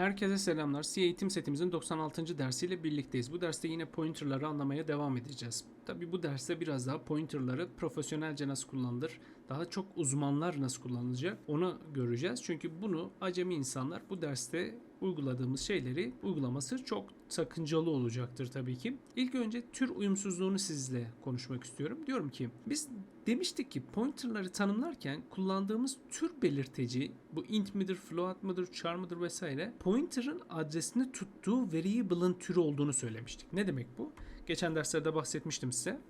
Herkese selamlar. C eğitim setimizin 96. dersiyle birlikteyiz. Bu derste yine pointerları anlamaya devam edeceğiz. Tabi bu derste biraz daha pointerları profesyonelce nasıl kullanılır, daha çok uzmanlar nasıl kullanılacak onu göreceğiz. Çünkü bunu acemi insanlar bu derste uyguladığımız şeyleri uygulaması çok sakıncalı olacaktır tabii ki. İlk önce tür uyumsuzluğunu sizle konuşmak istiyorum. Diyorum ki biz demiştik ki pointerları tanımlarken kullandığımız tür belirteci bu int midir, float mıdır, char mıdır vesaire pointer'ın adresini tuttuğu variable'ın türü olduğunu söylemiştik. Ne demek bu? Geçen derslerde bahsetmiştim size.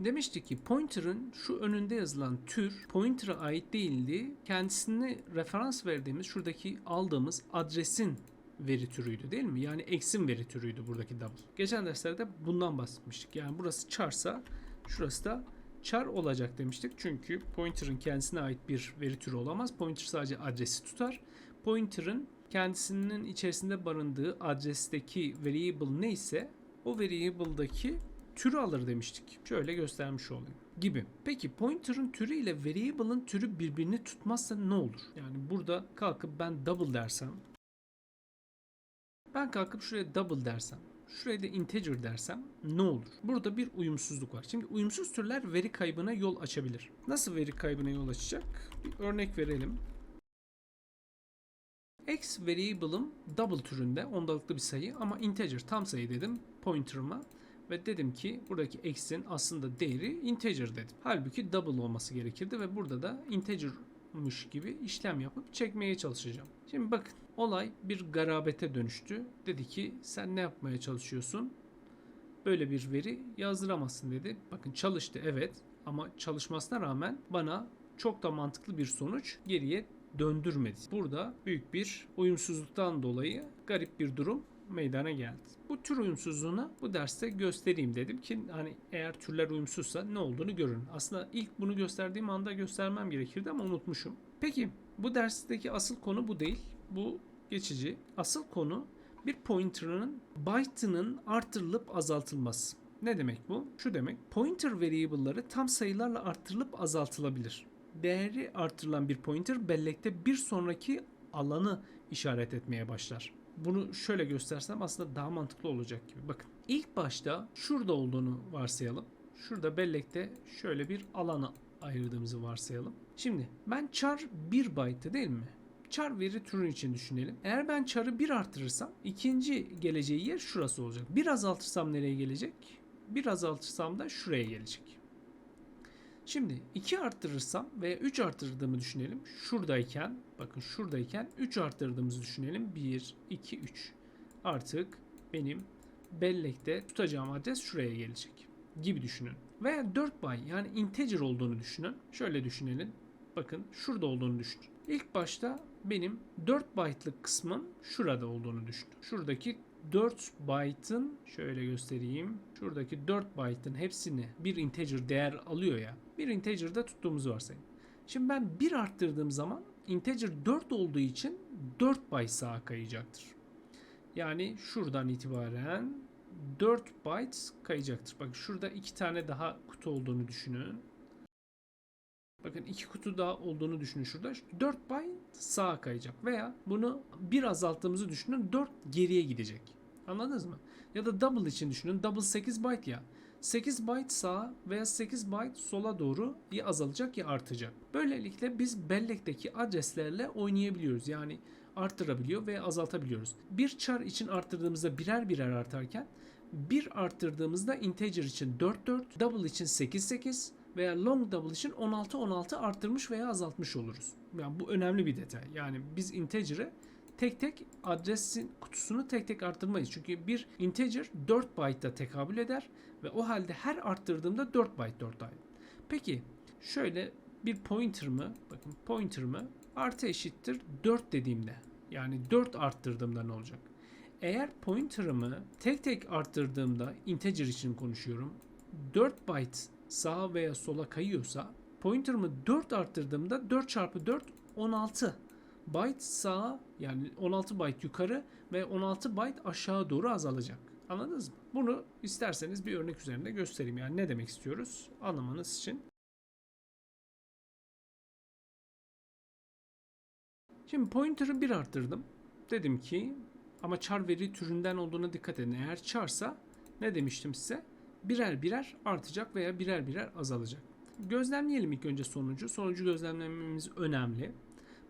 Demiştik ki pointer'ın şu önünde yazılan tür pointer'a ait değildi. Kendisine referans verdiğimiz şuradaki aldığımız adresin veri türüydü değil mi? Yani eksim veri türüydü buradaki double. Geçen derslerde bundan bahsetmiştik. Yani burası charsa şurası da char olacak demiştik. Çünkü pointer'ın kendisine ait bir veri türü olamaz. Pointer sadece adresi tutar. Pointer'ın kendisinin içerisinde barındığı adresteki variable neyse o variable'daki türü alır demiştik. Şöyle göstermiş olayım gibi. Peki pointer'ın türü ile variable'ın türü birbirini tutmazsa ne olur? Yani burada kalkıp ben double dersem ben kalkıp şuraya double dersem Şuraya da integer dersem ne olur? Burada bir uyumsuzluk var. Şimdi uyumsuz türler veri kaybına yol açabilir. Nasıl veri kaybına yol açacak? Bir örnek verelim. X variable'ım double türünde ondalıklı bir sayı ama integer tam sayı dedim pointer'ıma ve dedim ki buradaki x'in aslında değeri integer dedim. Halbuki double olması gerekirdi ve burada da integer'mış gibi işlem yapıp çekmeye çalışacağım. Şimdi bakın olay bir garabete dönüştü. Dedi ki sen ne yapmaya çalışıyorsun? Böyle bir veri yazdıramazsın dedi. Bakın çalıştı evet ama çalışmasına rağmen bana çok da mantıklı bir sonuç geriye döndürmedi. Burada büyük bir uyumsuzluktan dolayı garip bir durum meydana geldi. Bu tür uyumsuzluğunu bu derste göstereyim dedim ki hani eğer türler uyumsuzsa ne olduğunu görün. Aslında ilk bunu gösterdiğim anda göstermem gerekirdi ama unutmuşum. Peki bu dersteki asıl konu bu değil. Bu geçici. Asıl konu bir pointer'ın byte'ının artırılıp azaltılması. Ne demek bu? Şu demek. Pointer variable'ları tam sayılarla artırılıp azaltılabilir. Değeri artırılan bir pointer bellekte bir sonraki alanı işaret etmeye başlar. Bunu şöyle göstersem aslında daha mantıklı olacak gibi. Bakın ilk başta şurada olduğunu varsayalım. Şurada bellekte şöyle bir alana ayırdığımızı varsayalım. Şimdi ben char 1 byte değil mi? char veri türü için düşünelim. Eğer ben char'ı 1 artırırsam ikinci geleceği yer şurası olacak. Bir azaltırsam nereye gelecek? Bir azaltırsam da şuraya gelecek. Şimdi 2 arttırırsam veya 3 arttırdığımı düşünelim. Şuradayken bakın şuradayken 3 arttırdığımızı düşünelim. 1, 2, 3. Artık benim bellekte tutacağım adres şuraya gelecek gibi düşünün. Veya 4 bay yani integer olduğunu düşünün. Şöyle düşünelim. Bakın şurada olduğunu düşünün. İlk başta benim 4 byte'lık kısmım şurada olduğunu düşün. Şuradaki 4 byte'ın şöyle göstereyim. Şuradaki 4 byte'ın hepsini bir integer değer alıyor ya. Bir integer'da tuttuğumuzu varsayın. Şimdi ben 1 arttırdığım zaman integer 4 olduğu için 4 byte sağa kayacaktır. Yani şuradan itibaren 4 byte kayacaktır. Bak şurada iki tane daha kutu olduğunu düşünün. Bakın iki kutu daha olduğunu düşünün şurada. 4 byte sağa kayacak veya bunu bir azalttığımızı düşünün 4 geriye gidecek. Anladınız mı? Ya da double için düşünün. Double 8 byte ya. 8 byte sağa veya 8 byte sola doğru ya azalacak ya artacak. Böylelikle biz bellekteki adreslerle oynayabiliyoruz. Yani arttırabiliyor veya azaltabiliyoruz. Bir char için arttırdığımızda birer birer artarken bir arttırdığımızda integer için 4 4, double için 8 8, veya long double için 16 16 arttırmış veya azaltmış oluruz. Yani bu önemli bir detay. Yani biz integer'ı tek tek adresin kutusunu tek tek arttırmayız. Çünkü bir integer 4 byte'a tekabül eder ve o halde her arttırdığımda 4 byte 4 byte. Peki şöyle bir pointer mı? Bakın pointer mı? Artı eşittir 4 dediğimde yani 4 arttırdığımda ne olacak? Eğer pointer'ımı tek tek arttırdığımda integer için konuşuyorum. 4 byte sağa veya sola kayıyorsa pointer'ımı 4 arttırdığımda 4 çarpı 4 16 byte sağa yani 16 byte yukarı ve 16 byte aşağı doğru azalacak. Anladınız mı? Bunu isterseniz bir örnek üzerinde göstereyim. Yani ne demek istiyoruz anlamanız için. Şimdi pointer'ı bir arttırdım. Dedim ki ama char veri türünden olduğuna dikkat edin. Eğer charsa ne demiştim size? Birer birer artacak veya birer birer azalacak. Gözlemleyelim ilk önce sonucu. Sonucu gözlemlememiz önemli.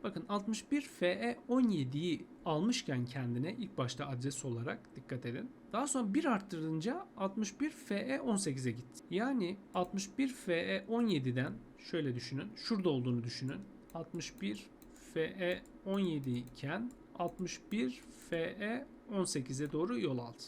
Bakın 61 FE 17'yi almışken kendine ilk başta adres olarak dikkat edin. Daha sonra bir arttırınca 61 FE 18'e gitti. Yani 61 FE 17'den şöyle düşünün. Şurada olduğunu düşünün. 61 FE 17 iken 61 FE 18'e doğru yol aldı.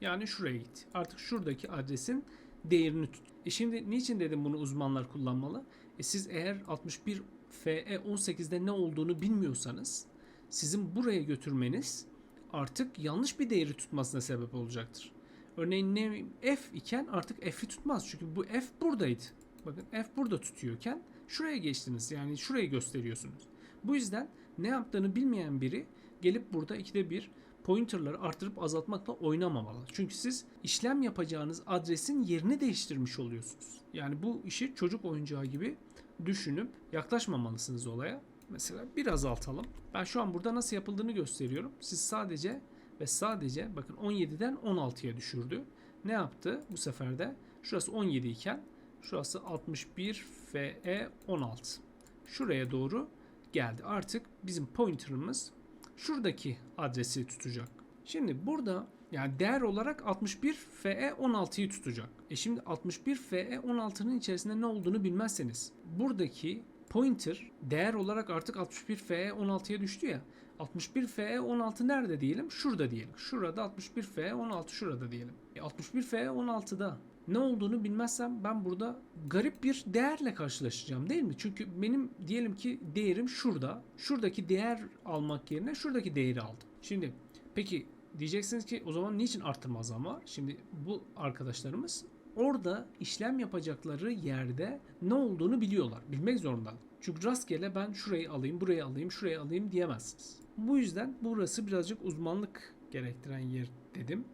Yani şuraya gitti. Artık şuradaki adresin değerini tut. E şimdi niçin dedim bunu uzmanlar kullanmalı? E siz eğer 61 FE 18'de ne olduğunu bilmiyorsanız sizin buraya götürmeniz artık yanlış bir değeri tutmasına sebep olacaktır. Örneğin ne F iken artık F'i tutmaz. Çünkü bu F buradaydı. Bakın F burada tutuyorken şuraya geçtiniz. Yani şurayı gösteriyorsunuz. Bu yüzden ne yaptığını bilmeyen biri gelip burada ikide bir pointerları artırıp azaltmakla oynamamalı. Çünkü siz işlem yapacağınız adresin yerini değiştirmiş oluyorsunuz. Yani bu işi çocuk oyuncağı gibi düşünüp yaklaşmamalısınız olaya. Mesela bir azaltalım. Ben şu an burada nasıl yapıldığını gösteriyorum. Siz sadece ve sadece bakın 17'den 16'ya düşürdü. Ne yaptı bu sefer de? Şurası 17 iken şurası 61 FE 16. Şuraya doğru geldi. Artık bizim pointer'ımız şuradaki adresi tutacak. Şimdi burada yani değer olarak 61 FE 16'yı tutacak. E şimdi 61 FE 16'nın içerisinde ne olduğunu bilmezseniz buradaki pointer değer olarak artık 61 FE 16'ya düştü ya. 61 FE 16 nerede diyelim? Şurada diyelim. Şurada 61 FE 16 şurada diyelim. E 61 FE 16'da ne olduğunu bilmezsem ben burada garip bir değerle karşılaşacağım değil mi? Çünkü benim diyelim ki değerim şurada. Şuradaki değer almak yerine şuradaki değeri aldım. Şimdi peki diyeceksiniz ki o zaman niçin arttırma azalma var? Şimdi bu arkadaşlarımız orada işlem yapacakları yerde ne olduğunu biliyorlar. Bilmek zorunda. Çünkü rastgele ben şurayı alayım, burayı alayım, şurayı alayım diyemezsiniz. Bu yüzden burası birazcık uzmanlık gerektiren yer dedim.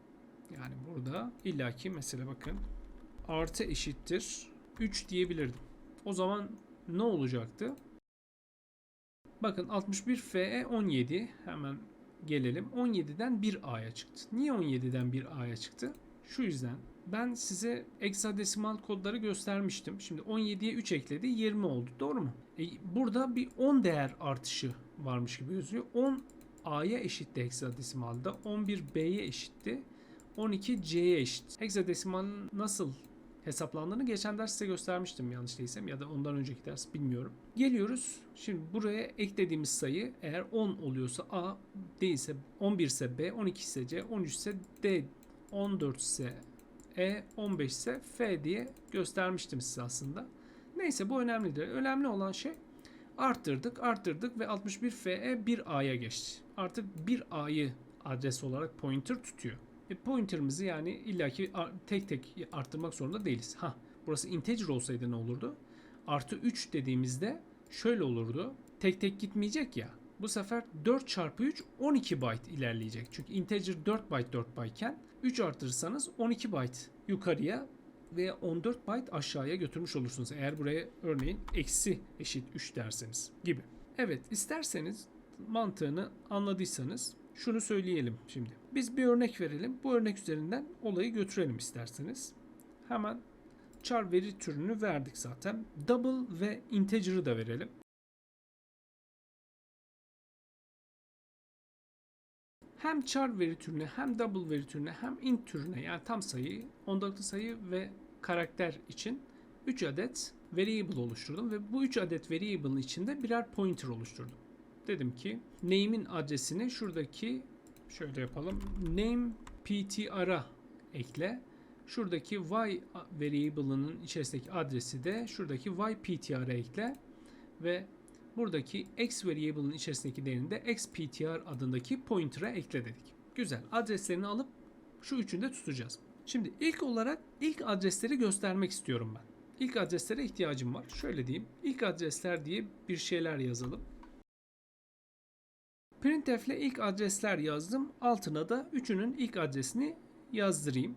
Yani burada illaki mesela bakın artı eşittir 3 diyebilirdim. O zaman ne olacaktı? Bakın 61 FE 17 hemen gelelim. 17'den 1A'ya çıktı. Niye 17'den 1A'ya çıktı? Şu yüzden ben size hexadesimal kodları göstermiştim. Şimdi 17'ye 3 ekledi 20 oldu. Doğru mu? E, burada bir 10 değer artışı varmış gibi gözüküyor. 10 A'ya eşitti hexadesimalda. 11 B'ye eşitti. 12 C'ye eşit. Hexadesimalın nasıl hesaplandığını geçen ders size göstermiştim yanlış değilsem ya da ondan önceki ders bilmiyorum. Geliyoruz. Şimdi buraya eklediğimiz sayı eğer 10 oluyorsa A, değilse 11 ise B, 12 ise C, 13 ise D, 14 ise E, 15 ise F diye göstermiştim size aslında. Neyse bu önemli değil. Önemli olan şey arttırdık, arttırdık ve 61 FE 1A'ya geçti. Artık 1A'yı adres olarak pointer tutuyor. E pointer'ımızı yani illaki tek tek arttırmak zorunda değiliz. Ha, burası integer olsaydı ne olurdu? Artı 3 dediğimizde şöyle olurdu. Tek tek gitmeyecek ya. Bu sefer 4 çarpı 3 12 byte ilerleyecek. Çünkü integer 4 byte 4 byte iken 3 artırırsanız 12 byte yukarıya veya 14 byte aşağıya götürmüş olursunuz. Eğer buraya örneğin eksi eşit 3 derseniz gibi. Evet isterseniz mantığını anladıysanız şunu söyleyelim şimdi. Biz bir örnek verelim. Bu örnek üzerinden olayı götürelim isterseniz. Hemen char veri türünü verdik zaten. Double ve integer'ı da verelim. Hem char veri türüne hem double veri türüne hem int türüne yani tam sayı, ondalıklı sayı ve karakter için 3 adet variable oluşturdum ve bu 3 adet variable'ın içinde birer pointer oluşturdum. Dedim ki name'in adresini şuradaki şöyle yapalım. Name ptr'a ekle. Şuradaki y variable'ının içerisindeki adresi de şuradaki y ptr'a ekle ve buradaki x variable'ın içerisindeki değerini de xptr adındaki pointer'a ekle dedik. Güzel. Adreslerini alıp şu üçünü de tutacağız. Şimdi ilk olarak ilk adresleri göstermek istiyorum ben. İlk adreslere ihtiyacım var. Şöyle diyeyim. İlk adresler diye bir şeyler yazalım. Printf ile ilk adresler yazdım. Altına da üçünün ilk adresini yazdırayım.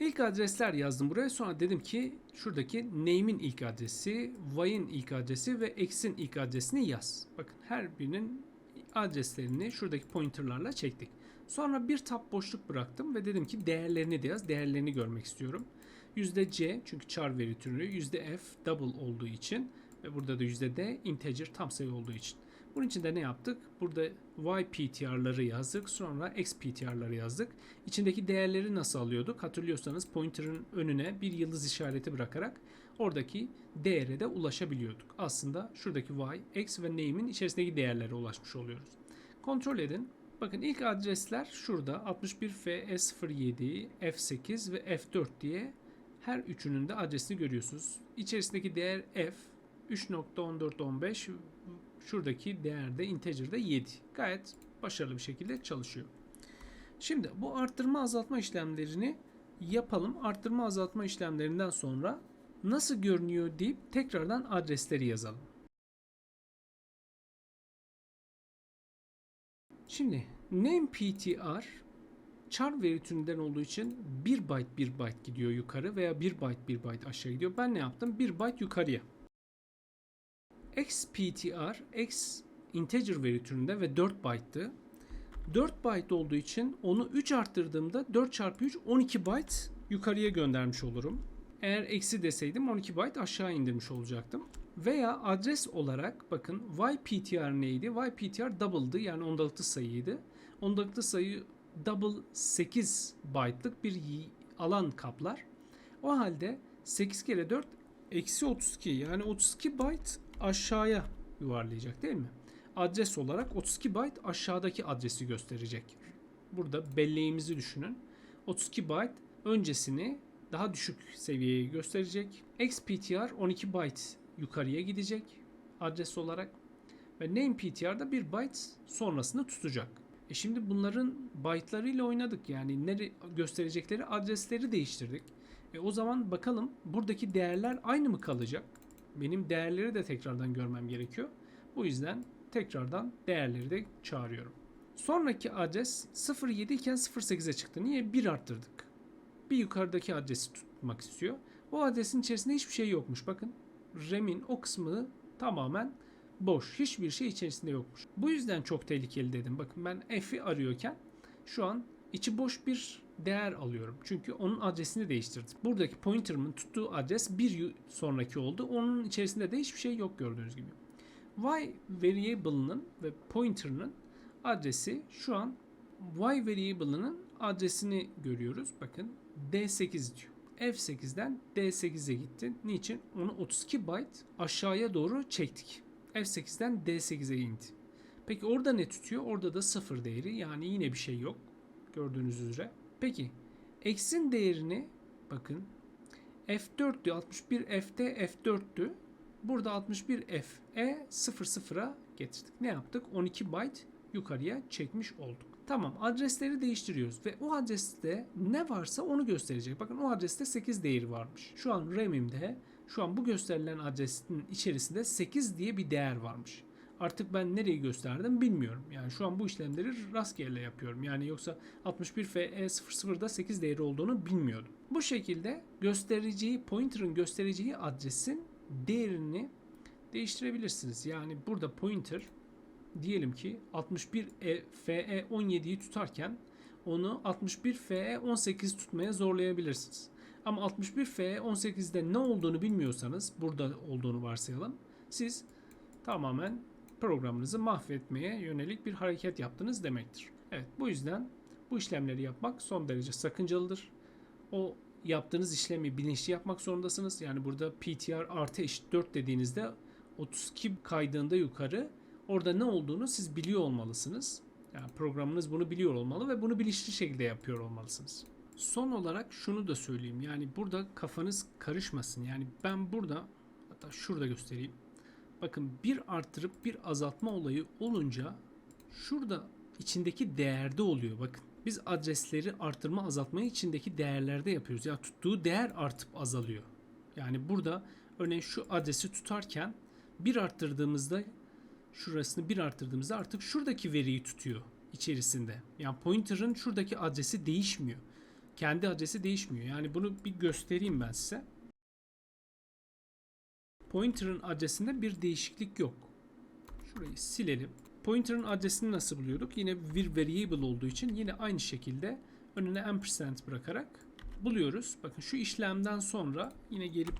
İlk adresler yazdım buraya. Sonra dedim ki şuradaki name'in ilk adresi, why'in ilk adresi ve x'in ilk adresini yaz. Bakın her birinin adreslerini şuradaki pointerlarla çektik. Sonra bir tab boşluk bıraktım ve dedim ki değerlerini de yaz. Değerlerini görmek istiyorum. %c çünkü char veri türü, %f double olduğu için ve burada da %d integer tam sayı olduğu için. Bunun için de ne yaptık? Burada y ptr'ları yazdık. Sonra x ptr'ları yazdık. İçindeki değerleri nasıl alıyorduk? Hatırlıyorsanız pointer'ın önüne bir yıldız işareti bırakarak oradaki değere de ulaşabiliyorduk. Aslında şuradaki y, x ve name'in içerisindeki değerlere ulaşmış oluyoruz. Kontrol edin. Bakın ilk adresler şurada 61 FE07, F8 ve F4 diye her üçünün de adresini görüyorsunuz. İçerisindeki değer F 3.1415 şuradaki değerde integer'da 7. Gayet başarılı bir şekilde çalışıyor. Şimdi bu arttırma azaltma işlemlerini yapalım. Arttırma azaltma işlemlerinden sonra nasıl görünüyor deyip tekrardan adresleri yazalım. Şimdi name ptr char veri türünden olduğu için 1 byte 1 byte gidiyor yukarı veya 1 byte 1 byte aşağı gidiyor. Ben ne yaptım? 1 byte yukarıya. Xptr x integer veri türünde ve 4 byte'tı. 4 byte olduğu için onu 3 arttırdığımda 4 çarpı 3 12 byte yukarıya göndermiş olurum. Eğer eksi deseydim 12 byte aşağı indirmiş olacaktım. Veya adres olarak bakın yptr neydi? yptr double'dı yani ondalıklı sayıydı. Ondalıklı sayı double 8 byte'lık bir alan kaplar. O halde 8 kere 4 eksi 32 yani 32 byte aşağıya yuvarlayacak değil mi? Adres olarak 32 byte aşağıdaki adresi gösterecek. Burada belleğimizi düşünün. 32 byte öncesini daha düşük seviyeye gösterecek. XPTR 12 byte yukarıya gidecek adres olarak ve NamePTR da 1 byte sonrasını tutacak. E şimdi bunların byte'larıyla oynadık. Yani nere gösterecekleri adresleri değiştirdik. E o zaman bakalım buradaki değerler aynı mı kalacak? Benim değerleri de tekrardan görmem gerekiyor. Bu yüzden tekrardan değerleri de çağırıyorum. Sonraki adres 07 iken 08'e çıktı. Niye? 1 arttırdık. Bir yukarıdaki adresi tutmak istiyor. O adresin içerisinde hiçbir şey yokmuş. Bakın RAM'in o kısmı tamamen boş. Hiçbir şey içerisinde yokmuş. Bu yüzden çok tehlikeli dedim. Bakın ben F'i arıyorken şu an içi boş bir değer alıyorum. Çünkü onun adresini değiştirdim. Buradaki pointer'ımın tuttuğu adres bir sonraki oldu. Onun içerisinde de hiçbir şey yok gördüğünüz gibi. Y variable'ının ve pointer'ının adresi şu an Y variable'ının adresini görüyoruz. Bakın D8 diyor. F8'den D8'e gitti. Niçin? Onu 32 byte aşağıya doğru çektik. F8'den D8'e indi. Peki orada ne tutuyor? Orada da sıfır değeri yani yine bir şey yok. Gördüğünüz üzere. Peki x'in değerini bakın F4 diyor 61 F'de F4'tü. Burada 61 F'e 00'a getirdik. Ne yaptık? 12 byte yukarıya çekmiş olduk. Tamam adresleri değiştiriyoruz ve o adreste ne varsa onu gösterecek. Bakın o adreste 8 değeri varmış. Şu an RAM'imde şu an bu gösterilen adresin içerisinde 8 diye bir değer varmış. Artık ben nereyi gösterdim bilmiyorum. Yani şu an bu işlemleri rastgele yapıyorum. Yani yoksa 61 FE00'da 8 değeri olduğunu bilmiyordum. Bu şekilde göstereceği pointer'ın göstereceği adresin değerini değiştirebilirsiniz. Yani burada pointer diyelim ki 61 e, FE17'yi tutarken onu 61 FE18 tutmaya zorlayabilirsiniz. Ama 61 FE18'de ne olduğunu bilmiyorsanız burada olduğunu varsayalım. Siz tamamen programınızı mahvetmeye yönelik bir hareket yaptınız demektir. Evet bu yüzden bu işlemleri yapmak son derece sakıncalıdır. O yaptığınız işlemi bilinçli yapmak zorundasınız. Yani burada PTR artı eşit 4 dediğinizde 32 kaydığında yukarı orada ne olduğunu siz biliyor olmalısınız. Yani programınız bunu biliyor olmalı ve bunu bilinçli şekilde yapıyor olmalısınız. Son olarak şunu da söyleyeyim. Yani burada kafanız karışmasın. Yani ben burada hatta şurada göstereyim. Bakın bir artırıp bir azaltma olayı olunca şurada içindeki değerde oluyor. Bakın biz adresleri artırma azaltmayı içindeki değerlerde yapıyoruz. Ya tuttuğu değer artıp azalıyor. Yani burada örneğin şu adresi tutarken bir arttırdığımızda şurasını bir arttırdığımızda artık şuradaki veriyi tutuyor içerisinde. Yani pointer'ın şuradaki adresi değişmiyor. kendi adresi değişmiyor. Yani bunu bir göstereyim ben size. Pointer'ın adresinde bir değişiklik yok. Şurayı silelim. Pointer'ın adresini nasıl buluyorduk? Yine bir variable olduğu için yine aynı şekilde önüne ampersand bırakarak buluyoruz. Bakın şu işlemden sonra yine gelip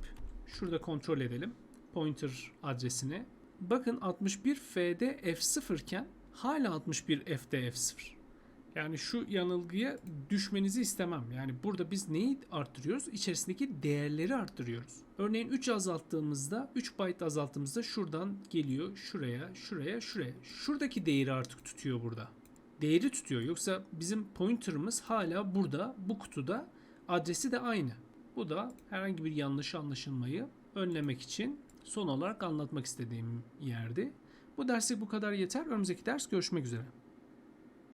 şurada kontrol edelim. Pointer adresini. Bakın 61 F'de F0 iken hala 61 F'de F0. Yani şu yanılgıya düşmenizi istemem. Yani burada biz neyi arttırıyoruz? İçerisindeki değerleri arttırıyoruz. Örneğin 3 azalttığımızda, 3 byte azalttığımızda şuradan geliyor şuraya, şuraya, şuraya. Şuradaki değeri artık tutuyor burada. Değeri tutuyor. Yoksa bizim pointer'ımız hala burada, bu kutuda. Adresi de aynı. Bu da herhangi bir yanlış anlaşılmayı önlemek için son olarak anlatmak istediğim yerdi. Bu dersi bu kadar yeter. Önümüzdeki ders görüşmek üzere.